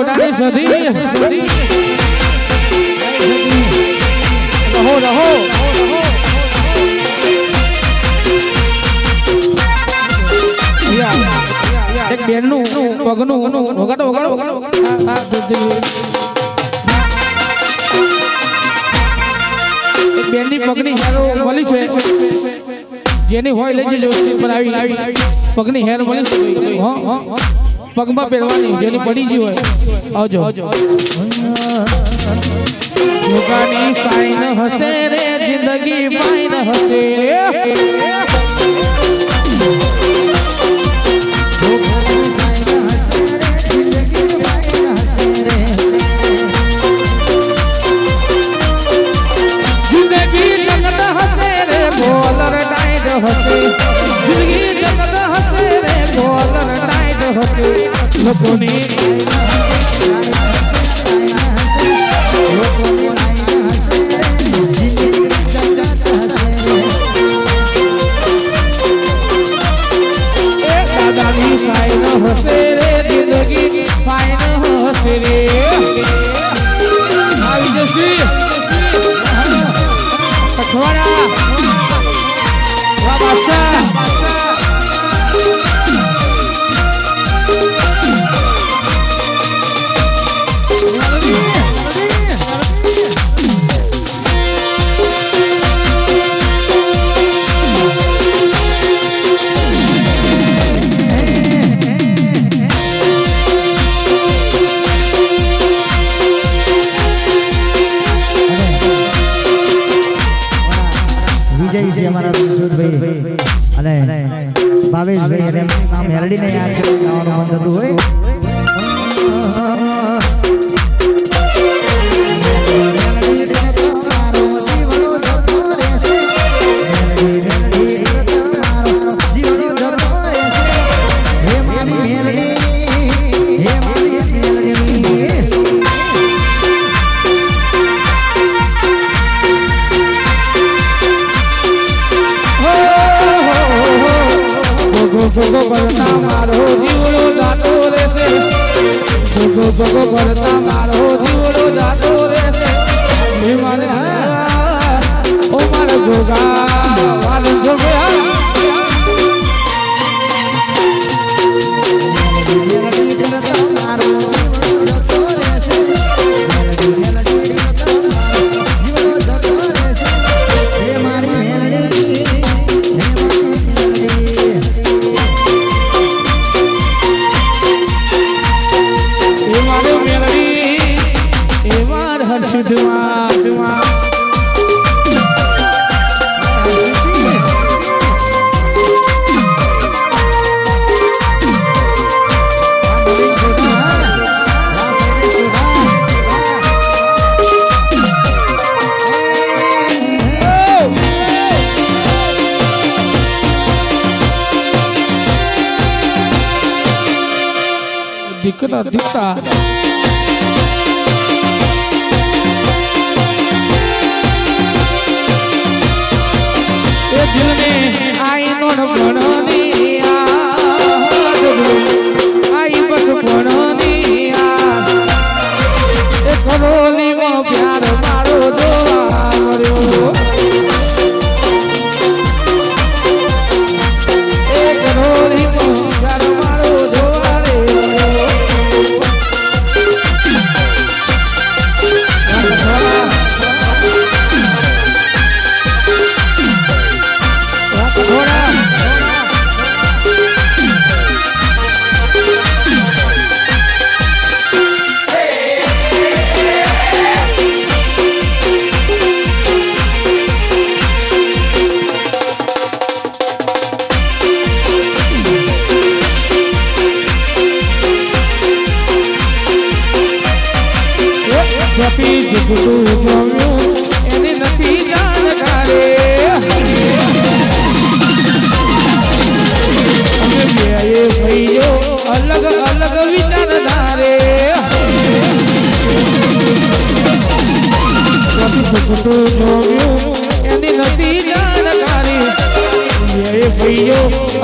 અમારી સધી. બેનનું પગનું બેનની પગની હેરો મળી છે. જેની હોય લઈ જજો પર આવી. પગની હેર મળી છે. હા હા. પગમાં પહેરવાની જેની પડી ગઈ હોય આવજો યોગાની સાઈન હશે રે જિંદગી ફાઈન હશે જિંદગી જગત હશે રે બોલર ટાઈટ હશે જિંદગી લોકોની દાદાની સાઈન હશે. છે અમારા સુરભાઈ અને ભાવેશભાઈ અને નામ હેરડીને યાદ કરવાનું મન થતું હોય મારો જીવડો જાતો રહેશે. ભોગો ભોગો ભરતા મારો જીવડો જાતો રહેશે. હે મારે ભોગા. દીકરા દીકરા એ આઈ નોડ ભણની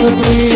to.